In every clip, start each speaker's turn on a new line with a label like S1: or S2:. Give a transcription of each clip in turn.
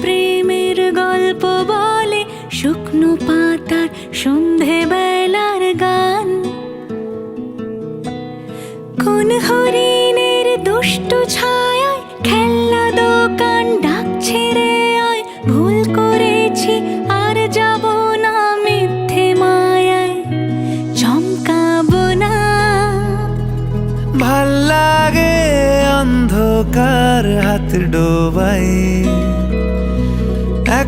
S1: প্রেমের গল্প বলে শুকনো পাতার সন্ধে বেলার গান। কোন হরিণের দুষ্ট ছায়ায় খেলনা দোকান ডাকছে রে আয়, ভুল করেছি, আর যাব না মিথ্যে মায়ায়। চমকাবো না।
S2: ভালো লাগে অন্ধকার হাত ডোবাই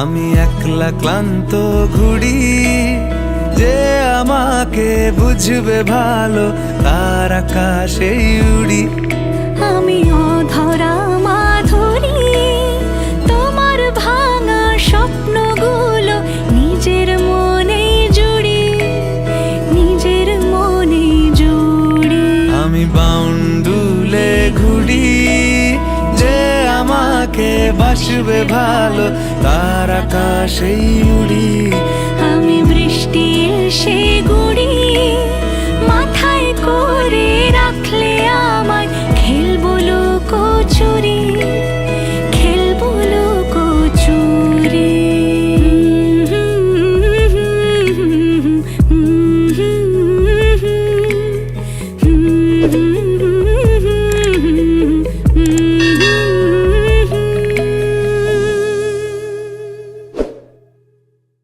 S2: আমি একলা ক্লান্ত ঘুড়ি যে আমাকে বুঝবে ভালো তার আকাশে উড়ি।
S1: আমি
S2: বাসবে ভালো তার আকাশে উড়ি।
S1: আমি বৃষ্টির